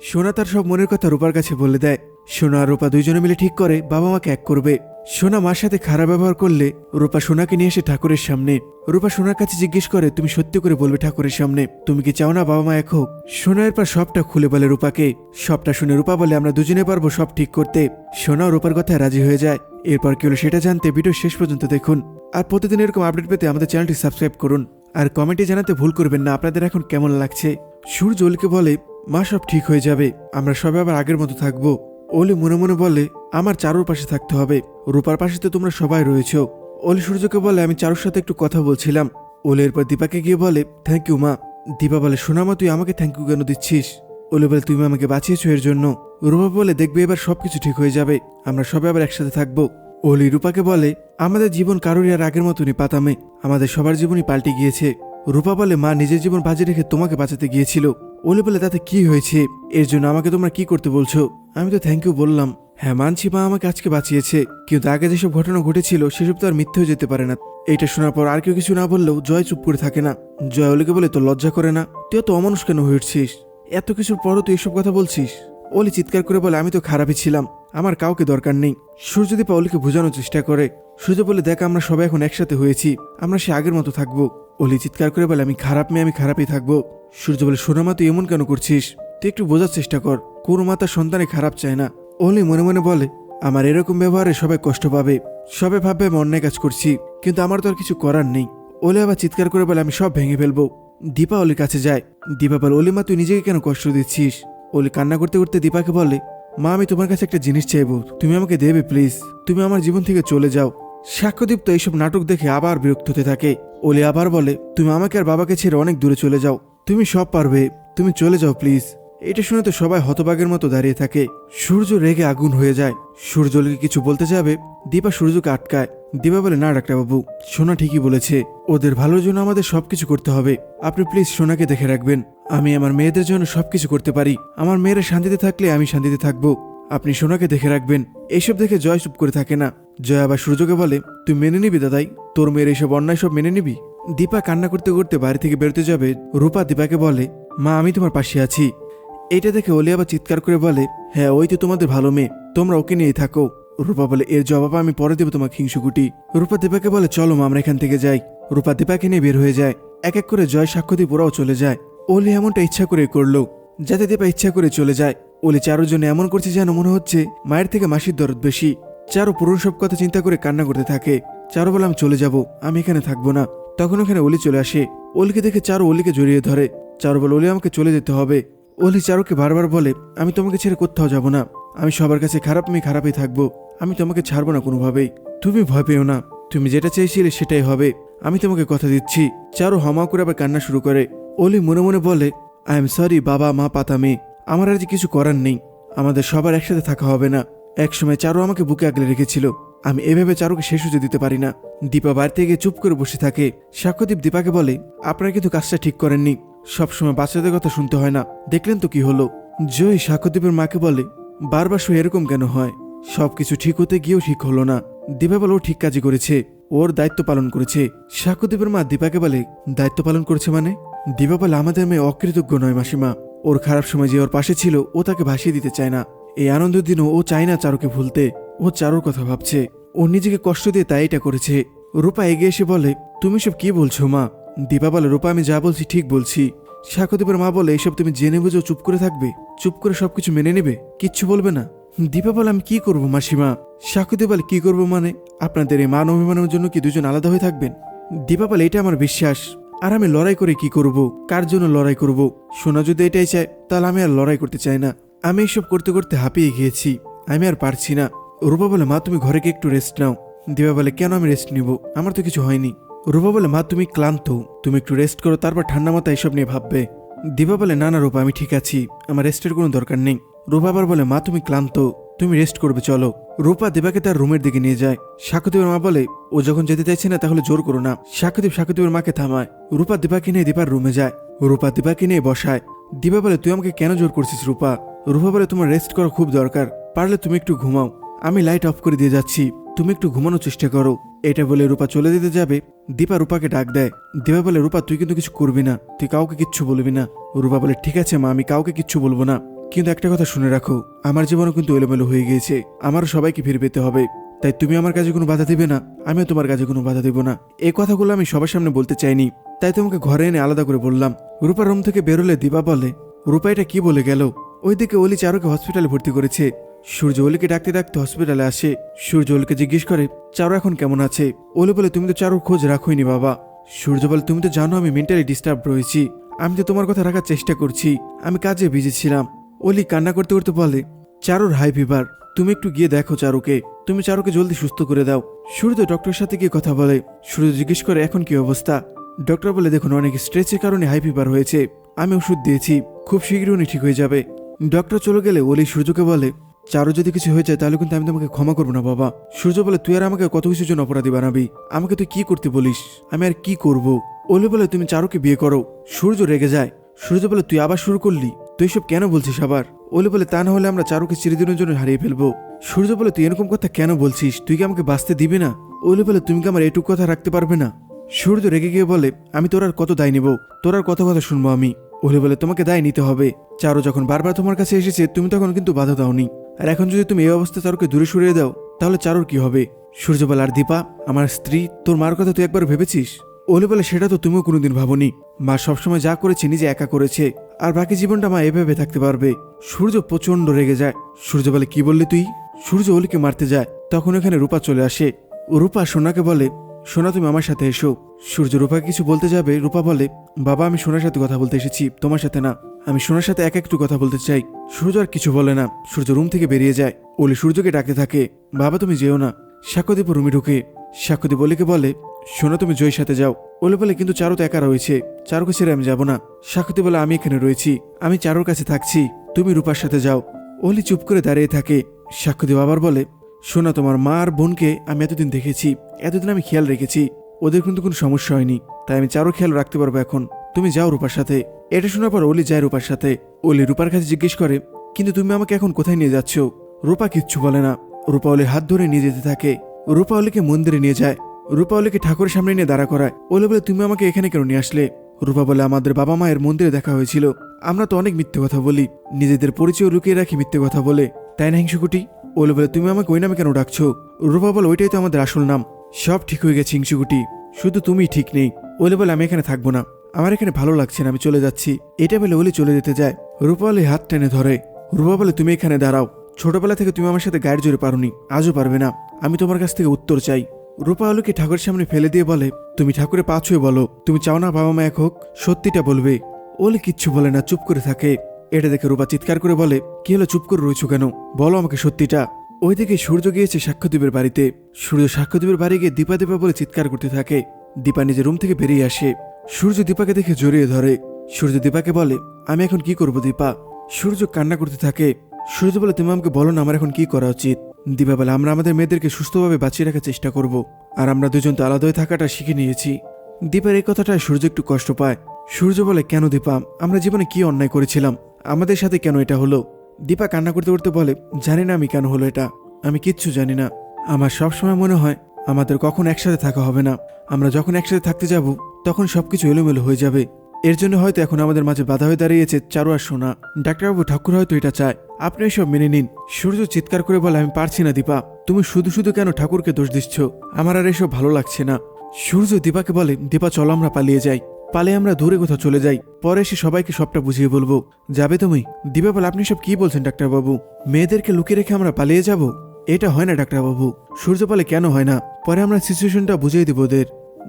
সোনা তার সব মনের কথা রূপার কাছে বলে দেয়। সোনা আর রূপা দুইজনে মিলে ঠিক করে বাবা মাকে এক করবে। সোনা মার সাথে খারাপ ব্যবহার করলে রূপা সোনাকে নিয়ে এসে ঠাকুরের সামনে। রূপা সোনার কাছে জিজ্ঞেস করে, তুমি সত্যি করে বলবে ঠাকুরের সামনে? তুমি কি চাও না বাবা মা এক হোক? সোনা এরপর সবটা খুলে বলে রূপাকে। সবটা শুনে রূপা বলে, আমরা দুজনে পারব সব ঠিক করতে। সোনা রূপার কথায় রাজি হয়ে যায়। এরপর কি হলো সেটা জানতে ভিডিও শেষ পর্যন্ত দেখুন। আর প্রতিদিন এরকম আপডেট পেতে আমাদের চ্যানেলটি সাবস্ক্রাইব করুন। আর কমেন্টে জানাতে ভুল করবেন না। আপনাদের এখন কেমন লাগছে? সূর্য বলে মা সব ঠিক হয়ে যাবে, আমরা সবাই আবার আগের মতো থাকব। ওলি মনে মনে বলে, আমার চারুর পাশে থাকতে হবে, রূপার পাশে তো তোমরা সবাই রয়েছ। ওলি সূর্যকে বলে, আমি চারুর সাথে একটু কথা বলছিলাম। ওলি এরপর দীপাকে গিয়ে বলে থ্যাংক ইউ মা। দীপা বলে শোনামা তুই আমাকে থ্যাংক ইউ কেন দিচ্ছিস? ওলি বলে, তুমি আমাকে বাঁচিয়েছো এর জন্য। রূপা বলে, দেখবে এবার সবকিছু ঠিক হয়ে যাবে, আমরা সবাই আবার একসাথে থাকব। ওলি রূপাকে বলে, আমাদের জীবন কারোরই আর আগের মতনই পাতামে, আমাদের সবার জীবনই পাল্টে গিয়েছে। রূপা বলে, মা, নিজের জীবন বাজি রেখে তোমাকে বাঁচাতে গিয়েছিল। ওলি বলে, তাতে কি হয়েছে? এর জন্য আমাকে তোমরা কি করতে বলছো? আমি তো থ্যাংক ইউ বললাম। হ্যাঁ মানছি মা, আমাকে আজকে বাঁচিয়েছে। কিন্তু আগে যেসব ঘটনা ঘটেছিল, সেসব তো আর মিথ্যে হয়ে যেতে পারে না। এইটা শোনার পর আর কেউ কিছু না বললেও জয় চুপ করে থাকে না। জয় ওলিকে বলে তো লজ্জা করে না? তুই তো অমানুষ কেন হয়ে উঠছিস? এত কিছুর পরও তুই এসব কথা বলছিস? অলি চিৎকার করে বলে, আমি তো খারাপই ছিলাম। আমার কাউকে দরকার নেই। সূর্যদীপা অলিকে বোঝানোর চেষ্টা করে। সূর্য বলে, দেখ, আমরা সবাই এখন একসাথে হয়েছি। আমরা সে আগের মতো থাকব। অলি চিৎকার করে বলে, আমি খারাপ মেয়ে, আমি খারাপই থাকব। সূর্য বলে সোনামা তুই এমন কেন করছিস? তুই একটু বোঝার চেষ্টা কর। কোনো মাতার সন্তানে খারাপ চায় না। অলি মনে মনে বলে, আমার এরকম ব্যবহারে সবাই কষ্ট পাবে। সবাই ভাববে আমি অন্যায় কাজ করছি, কিন্তু আমার তো আর কিছু করার নেই। ওলে আবার চিৎকার করে বলে, আমি সব ভেঙে ফেলব। দীপা অলির কাছে যায়। দীপা বলে অলিমা তুই নিজেকে কেন কষ্ট দিচ্ছিস? অলি কান্না করতে করতে দীপাকে বলে, মা, আমি তোমার কাছে একটা জিনিস চাইব। তুমি আমাকে দেবে, প্লিজ। তুমি আমার জীবন থেকে চলে যাও। সাক্ষ্যদীপ তো এইসব নাটক দেখে আবার বিরক্ত হতে থাকে। অলি আবার বলে, তুমি আমাকে আর বাবাকে ছেড়ে অনেক দূরে চলে যাও। তুমি সব পারবে। তুমি চলে যাও, প্লিজ। এটা শুনে তো সবাই হতবাগের মতো দাঁড়িয়ে থাকে। সূর্য রেগে আগুন হয়ে যায়। সূর্য অলিকে কিছু বলতে যাবে, দীপা সূর্যকে আটকায়। দীপা বলে, না, ডাক্তারবাবু, সোনা ঠিকই বলেছে। ওদের ভালোর জন্য আমাদের সবকিছু করতে হবে। আপনি প্লিজ সোনাকে দেখে রাখবেন। আমি আমার মেয়েদের জন্য সবকিছু করতে পারি। আমার মেয়েরা শান্তিতে থাকলে আমি শান্তিতে থাকব। আপনি সোনাকে দেখে রাখবেন এইসব দেখে জয় চুপ করে থাকে না। জয় আবার সূর্যকে বলে, তুই মেনে নিবি দাদাই? তোর মেয়ের এইসব অন্যায় সব মেনে নিবি? দীপা কান্না করতে করতে বাড়ি থেকে বেরোতে যাবে, রূপা দীপাকে বলে, মা, আমি তোমার পাশে আছি। এটা দেখে অলি আবার চিৎকার করে বলে হ্যাঁ ওই তো তোমাদের ভালো মেয়ে, তোমরা ওকে নিয়েই থাকো। রূপা বলে, এর জবাব আমি পরে দেবো তোমাকে হিংসুকুটি। রূপা দীপাকে বলে, চলো মা, আমরা এখান থেকে যাই। রূপা দীপাকে নিয়ে বের হয়ে যায়। এক এক করে জয় সাক্ষ্য দিয়ে ওরাও চলে যায়। অলি এমনটা ইচ্ছা করে করল, যাতে দীপা ইচ্ছা করে চলে যায়। অলি চারোর জন্য এমন করছে যেন মনে হচ্ছে মায়ের থেকে মাসির দরদ বেশি। চারো পুরনো সব কথা চিন্তা করে কান্না করতে থাকে। চারো বলে, আমি চলে যাব, আমি এখানে থাকব না। তখন ওখানে অলি চলে আসে। অলিকে দেখে চারো অলিকে জড়িয়ে ধরে। চারো বলে অলি আমাকে চলে যেতে হবে। অলি চারুকে বারবার বলে, আমি তোমাকে ছেড়ে কোথাও যাব না। আমি সবার কাছে খারাপ মেয়ে খারাপই থাকব। আমি তোমাকে ছাড়বো না কোনোভাবেই। তুমি ভয় পেও না। তুমি যেটা চেয়েছিলে সেটাই হবে। আমি তোমাকে কথা দিচ্ছি। চারু হামা করে আবার কান্না শুরু করে। অলি মনে মনে বলে আই এম সরি বাবা, মা, পাতা, মেয়ে। আমার আর যে কিছু করার নেই। আমাদের সবার একসাথে থাকা হবে না। একসময় চারু আমাকে বুকে আগলে রেখেছিল। আমি এভাবে চারুকে শেষ হতে দিতে পারি না। দীপা বাড়িতে গিয়ে চুপ করে বসে থাকে। সাক্ষ্যদীপ দীপাকে বলে, আপনারা কিন্তু কাজটা ঠিক করেননি। সবসময় বাচ্চাদের কথা শুনতে হয় না। দেখলেন তো কি হলো? জয় সাক্ষ্যদীপের মাকে বলে, বারবার শুয়ে এরকম কেন হয়? সবকিছু ঠিক হতে গিয়েও ঠিক হলো না। দীপা বলে, ও ঠিক কাজই করেছে। ওর দায়িত্ব পালন করেছে। সাক্ষ্যদীপের মা দীপাকে বলে, দায়িত্ব পালন করেছে মানে? দীপা বলে, আমাদের মেয়ে অকৃতজ্ঞ নয় মাসিমা। ওর খারাপ সময় যে ওর পাশে ছিল, ও তাকে ভাসিয়ে দিতে চায় না। এই আনন্দের দিনও ও চায় না চারুকে ভুলতে। ও চারুর কথা ভাবছে। ও নিজেকে কষ্ট দিয়ে তাই এটা করেছে। রূপা এগিয়ে এসে বলে, তুমি সব কি বলছো, মা? দীপা বলে, রূপা, আমি যা বলছি ঠিক বলছি। সাক্ষ্যদীপের মা বলে, এসব তুমি জেনে বুঝেও চুপ করে থাকবে। চুপ করে সবকিছু মেনে নেবে। কিচ্ছু বলবে না। দীপা বলে, আমি কি করব, মাসিমা? সাক্ষ্যদীপ বলে, কি করব মানে? আপনাদের এই মান অভিমানের জন্য কি দুজন আলাদা হয়ে থাকবেন? দীপা বলে, এটা আমার বিশ্বাস। আর আমি লড়াই করে কি করব? কার জন্য লড়াই করব? সোনা যদি এটাই চায়, তাহলে আমি আর লড়াই করতে চাই না। আমি এসব করতে করতে হাঁপিয়ে গিয়েছি। আমি আর পারছি না। রূপা বলে, মা, তুমি ঘরে একটু রেস্ট নাও। দিবা বলে, কেন আমি রেস্ট নিব? আমার তো কিছু হয়নি। রূপা বলে, মা, তুমি ক্লান্ত। তুমি একটু রেস্ট করো, তারপর ঠান্ডা মাথায় এসব নিয়ে ভাববে। দিবা বলে, না না রূপা আমি ঠিক আছি। আমার রেস্টের কোনো দরকার নেই। রূপা আবার বলে, মা, তুমি ক্লান্ত। তুমি রেস্ট করবে, চলো। রূপা দেবাকে তার রুমের দিকে নিয়ে যায়। সাক্ষদীপের মা বলে, ও যখন যেতে চাইছে না, তাহলে জোর করো না। সাক্ষদীপ সাক্ষদীপের মাকে থামায়। রূপা দীপাকে নিয়ে দীপার রুমে যায়। রূপা দীপাকে নিয়ে বসায়। দিবা বলে, তুই আমাকে কেন জোর করছিস রূপা? রূপা বলে, তোমার রেস্ট করা খুব দরকার। পারলে তুমি একটু ঘুমাও। আমি লাইট অফ করে দিয়ে যাচ্ছি। তুমি একটু ঘুমানোর চেষ্টা করো। এটা বলে রূপা চলে দিতে যাবে। দীপা রূপাকে ডাক দেয়। দীপা বলে, রূপা, তুই কিন্তু কিছু করবি না। তুই কাউকে কিচ্ছু বলবি না। রূপা বলে, ঠিক আছে মা, আমি কাউকে কিচ্ছু বলব না। কিন্তু একটা কথা শুনে রাখো, আমার জীবনও কিন্তু এলোমেলো হয়ে গিয়েছে। আমারও সবাইকে ফিরে পেতে হবে। তাই তুমি আমার কাজে কোনো বাধা দিবে না, আমিও তোমার কাজে কোনো বাধা দেব না। এই কথাগুলো আমি সবার সামনে বলতে চাইনি। তাই তোমাকে ঘরে এনে আলাদা করে বললাম, রূপা রুম থেকে বেরোলে দিবা বলে। রূপা এটা কি বলে গেল? ওইদিকে অলি চারুকে হসপিটালে ভর্তি করেছে। সূর্য অলিকে ডাকতে ডাকতে হসপিটালে আসে। সূর্য অলিকে জিজ্ঞেস করে, চারু এখন কেমন আছে? অলি বলে, তুমি তো চারুর খোঁজ রাখোইনি বাবা। সূর্য বলে, তুমি তো জানো আমি মেন্টালি ডিস্টার্ব রয়েছি। আমি তো তোমার কথা রাখার চেষ্টা করছি। আমি কাজে বিজি ছিলাম। অলি কান্না করতে করতে বলে, চারুর, হাই ফিভার, তুমি একটু গিয়ে দেখো চারুকে। তুমি চারুকে জলদি সুস্থ করে দাও। সূর্য ডক্টরের সাথে গিয়ে কথা বলে সূর্য জিজ্ঞেস করে, এখন কি অবস্থা? ডক্টর বলে, দেখুন, অনেক স্ট্রেচের কারণে হাই ফিভার হয়েছে। আমি ওষুধ দিয়েছি। খুব শীঘ্রই উনি ঠিক হয়ে যাবে। ডক্টর চলে গেলে অলি সূর্যকে বলে, চারু যদি কিছু হয়ে যায়, তাহলে কিন্তু আমি তোমাকে ক্ষমা করব না, বাবা। সূর্য বলে, তুই আর আমাকে কত কিছুর জন্য অপরাধী বানাবি? আমাকে তুই কি করতে বলিস? আমি আর কি করব? অলি বলে, তুমি চারুকে বিয়ে করো। সূর্য রেগে যায়। সূর্য বলে, তুই আবার শুরু করলি? তুই সব কেন বলছিস আবার? ওলে বলে, তা না হলে আমরা চারুকে চিরদিনের জন্য হারিয়ে ফেলব। সূর্য বলে, তুই এরকম কথা কেন বলছিস? তুই কি আমাকে বাঁচতে দিবি না? অলি বলে, তুমি কি আমার এটুকু কথা রাখতে পারবে না? সূর্য রেগে গিয়ে বলে, আমি তোর আর কত দায় নেব? তোর আর কত কথা শুনব আমি? ওলে বলে, তোমাকে দায় নিতে হবে। চারু যখন বারবার তোমার কাছে এসেছে, তুমি তখন কিন্তু বাধা দাওনি। আর এখন যদি তুমি এই অবস্থা চারুকে দূরে সরিয়ে দাও, তাহলে চারুর কি হবে? সূর্য বলে, আর দীপা, আমার স্ত্রী, তোর মার কথা তুই একবার ভেবেছিস? ওলে বলে, সেটা তো তুমিও কোনোদিন ভাবনি। মা সবসময় যা করেছে, নিজে একা করেছে। আর বাকি জীবনটা মা এভাবে থাকতে পারবে। সূর্য প্রচণ্ড রেগে যায়। সূর্য বলে, কি বললি তুই? সূর্য অলিকে মারতে যায়। তখন এখানে রূপা চলে আসে। ও রূপা সোনাকে বলে, সোনা, তুমি আমার সাথে এসো। সূর্য রূপাকে কিছু বলতে যাবে। রূপা বলে, বাবা, আমি সোনার সাথে কথা বলতে এসেছি। তোমার সাথে না। আমি সোনার সাথে এক একটু কথা বলতে চাই। সূর্য আর কিছু বলে না। সূর্য রুম থেকে বেরিয়ে যায়। অলি সূর্যকে ডাকতে থাকে, বাবা, তুমি যেও না। সাক্ষ্যদীপ রুমে ঢুকে। সাক্ষ্যদীপ অলিকে বলে, সোনা, তুমি জয়ের সাথে যাও। ওলে বলে কিন্তু চারু তো একা রয়েছে। চারুকে ছেড়ে আমি যাব না। সাক্ষ্যদীপ বলে, আমি এখানে রয়েছি। আমি চারুর কাছে থাকছি। তুমি রূপার সাথে যাও। অলি চুপ করে দাঁড়িয়ে থাকে। সাক্ষ্যদীপ আবার বলে, শোনা, তোমার মা আর বোনকে আমি এতদিন দেখেছি। এতদিন আমি খেয়াল রেখেছি। ওদের কিন্তু কোনো সমস্যা হয়নি। তাই আমি চারও খেয়াল রাখতে পারব এখন। তুমি যাও রূপার সাথে। এটা শোনার পর অলি যায় রূপার সাথে। অলি রূপার কাছে জিজ্ঞেস করে, কিন্তু তুমি আমাকে এখন কোথায় নিয়ে যাচ্ছ? রূপা কিচ্ছু বলে না। রূপা অলির হাত ধরে নিয়ে যেতে থাকে। রূপা অলিকে মন্দিরে নিয়ে যায়। রূপা অলিকে ঠাকুরের সামনে নিয়ে দাঁড়া করায় অলি বলে, তুমি আমাকে এখানে কেন নিয়ে আসলে? রূপা বলে, আমাদের বাবা মায়ের মন্দিরে দেখা হয়েছিল। আমরা তো অনেক মিথ্যে কথা বলি। নিজেদের পরিচয় লুকিয়ে রাখি মিথ্যে কথা বলে। তাই না, হিংসুকুটি? ওলে বলে তুমি আমাকে ওই নামে কেন ডাকছো? রূপা বলে, ওইটাই তো আমাদের আসল নাম। সব ঠিক হয়ে গেছে, হিংসুকুটি। শুধু তুমি ঠিক নেই। ওলে বলে আমি এখানে থাকব না। আমার এখানে ভালো লাগছে না, আমি চলে যাচ্ছি। এটা বলে, ওলি চলে যেতে যায়। রূপা অলি হাত টেনে ধরে। রূপা বলে, তুমি এখানে দাঁড়াও। ছোটবেলা থেকে তুমি আমার সাথে গায়ের জোরে পারোনি। আজও পারবে না। আমি তোমার কাছ থেকে উত্তর চাই। রূপা আলুকে ঠাকুরের সামনে ফেলে দিয়ে বলে, তুমি ঠাকুরে পা ছুঁয়ে বলো, তুমি চাও না বাবা মা এক হোক, সত্যিটা বলবে। ওলে কিচ্ছু বলে না, চুপ করে থাকে। এটা দেখে রূপা চিৎকার করে বলে, কি হলো, চুপ করে রয়েছো কেন? বলো আমাকে সত্যিটা। ওইদিকে সূর্য গিয়েছে সাক্ষ্যদ্বীপের বাড়িতে। সূর্য সাক্ষ্যদ্বীপের বাড়ি গিয়ে দীপা দীপা বলে চিৎকার করতে থাকে। দীপা নিজের রুম থেকে বেরিয়ে আসে। সূর্য দীপাকে দেখে জড়িয়ে ধরে। সূর্য দীপাকে বলে, আমি এখন কি করব দীপা? সূর্য কান্না করতে থাকে। সূর্য বলে, তুমি আমাকে বলো না আমার এখন কি করা উচিত? দীপা বলে আমরা আমাদের মেয়েদেরকে সুস্থভাবে বাঁচিয়ে রাখার চেষ্টা করব, আর আমরা দুজন তো আলাদা হয়ে থাকাটা শিখে নিয়েছি। দীপার এই কথাটায় সূর্য একটু কষ্ট পায়। সূর্য বলে, কেন দীপা? আমরা জীবনে কি অন্যায় করেছিলাম? আমাদের সাথে কেন এটা হলো? দীপা কান্না করতে করতে বলে, জানি না আমি কেন হলো এটা। আমি কিচ্ছু জানি না। আমার সবসময় মনে হয় আমাদের কখন একসাথে থাকা হবে না। আমরা যখন একসাথে থাকতে যাব, তখন সবকিছু এলোমেলো হয়ে যাবে। এর জন্য হয়তো এখন আমাদের মাঝে বাধা হয়ে দাঁড়িয়েছে চারু আর সোনা। ডাক্তারবাবু, ঠাকুর হয়তো এটা চায়। আপনি এসব মেনে নিন। সূর্য চিৎকার করে বলে, আমি পারছি না দীপা। তুমি শুধু শুধু কেন ঠাকুরকে দোষ দিচ্ছ? আমার আর এসব ভালো লাগছে না। সূর্য দীপাকে বলে, দীপা, চলো আমরা পালিয়ে যাই। পালিয়ে আমরা দূরে কোথাও চলে যাই। পরে এসে সবাইকে সবটা বুঝিয়ে বলব। যাবে তুমি? দীপা বলে, আপনি সব কি বলছেন, ডাক্তারবাবু? মেয়েদেরকে লুকিয়ে রেখে আমরা পালিয়ে যাব? এটা হয় না, ডাক্তারবাবু। সূর্য বলে, কেন হয় না? পরে আমরা সিচুয়েশনটা বুঝিয়ে দিব ওদের।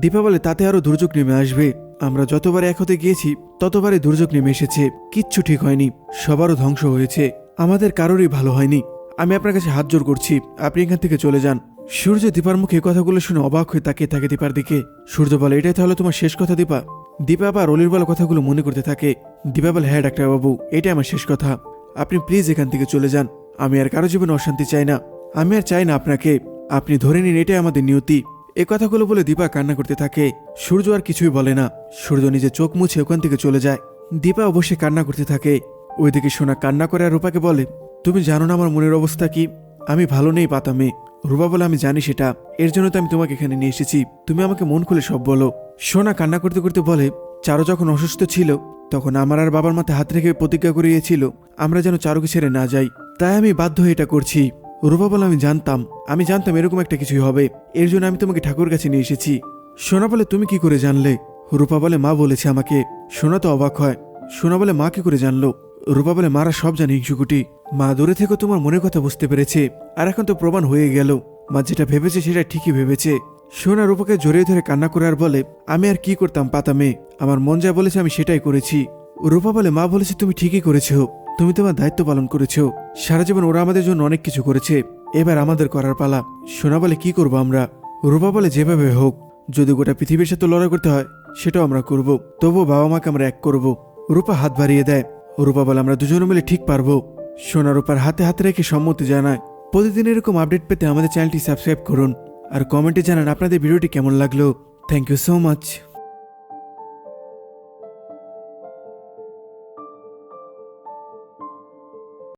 দীপা বলে, তাতে আরও দুর্যোগ নেমে আসবে। আমরা যতবার এক হতে গিয়েছি, ততবারই দুর্যোগ নেমে এসেছে। কিচ্ছু ঠিক হয়নি। সবারও ধ্বংস হয়েছে। আমাদের কারোরই ভালো হয়নি। আমি আপনার কাছে হাত জোর করছি। আপনি এখান থেকে চলে যান। সূর্য দীপার মুখে কথাগুলো শুনে অবাক হয়ে তাকিয়ে থাকে দীপার দিকে। সূর্য বলে, এটাই তাহলে তোমার শেষ কথা, দীপা? দীপা আবার অলির বলা কথাগুলো মনে করতে থাকে। দীপা বলে হ্যাঁ ডাক্তারবাবু, এটাই আমার শেষ কথা। আপনি প্লিজ এখান থেকে চলে যান। আমি আর কারও জীবনে অশান্তি চাই না। আমি আর চাই না আপনাকে। আপনি ধরে নিন, এটাই আমাদের নিয়তি। এ কথাগুলো বলে দীপা কান্না করতে থাকে। সূর্য আর কিছুই বলে না। সূর্য নিজে চোখ মুছে ওখান থেকে চলে যায়। দীপা অবশ্যই কান্না করতে থাকে। ওইদিকে সোনা কান্না করে আর রূপাকে বলে, তুমি জানো না আমার মনের অবস্থা কি? আমি ভালো নেই পাতামে রূপা বলে, আমি জানি সেটা। এর জন্য তো আমি তোমাকে এখানে নিয়ে এসেছি। তুমি আমাকে মন খুলে সব বলো। সোনা কান্না করতে করতে বলে, চারো যখন অসুস্থ ছিল, তখন আমার আর বাবার মাথায় হাত রেখে প্রতিজ্ঞা করিয়েছিল, আমরা যেন চারুকে ছেড়ে না যাই। তাই আমি বাধ্য হয়ে এটা করছি। রূপা বলে, আমি জানতাম আমি জানতাম এরকম একটা কিছুই হবে। এর জন্য আমি তোমাকে ঠাকুর কাছে নিয়ে এসেছি। সোনা বলে, তুমি কি করে জানলে? রূপা বলে, মা বলেছে আমাকে। সোনা তো অবাক হয়। সোনা বলে, মা কি করে জানলো? রূপা বলে, মারা সব জানে হিংসুকুটি। মা দূরে থেকে তোমার মনের কথা বুঝতে পেরেছে। আর এখন তো প্রমাণ হয়ে গেল। মা যেটা ভেবেছে সেটা ঠিকই ভেবেছে। সোনা রূপাকে জড়িয়ে ধরে কান্না করে আর বলে, আমি আর কি করতাম পাতা মেয়ে আমার মন যা বলেছে আমি সেটাই করেছি। রূপা বলে, মা বলেছে তুমি ঠিকই করেছ। তুমি তোমার দায়িত্ব পালন করেছ। সারা জীবন ওরা আমাদের জন্য অনেক কিছু করেছে। এবার আমাদের করার পালা। সোনা বলে কি করব আমরা? রূপা বলে যেভাবে হোক, যদি গোটা পৃথিবীর সাথে লড়াই করতে হয়, সেটাও আমরা করব। তবুও বাবা মাকে আমরা এক করব। রূপা হাত বাড়িয়ে দেয়। রূপা বলে আমরা দুজনে মিলে ঠিক পারব। সোনা রূপার হাতে হাতে রেখে সম্মতি জানায়। প্রতিদিন এরকম আপডেট পেতে আমাদের চ্যানেলটি সাবস্ক্রাইব করুন। আর কমেন্টে জানান আপনাদের ভিডিওটি কেমন লাগল। Thank you so much.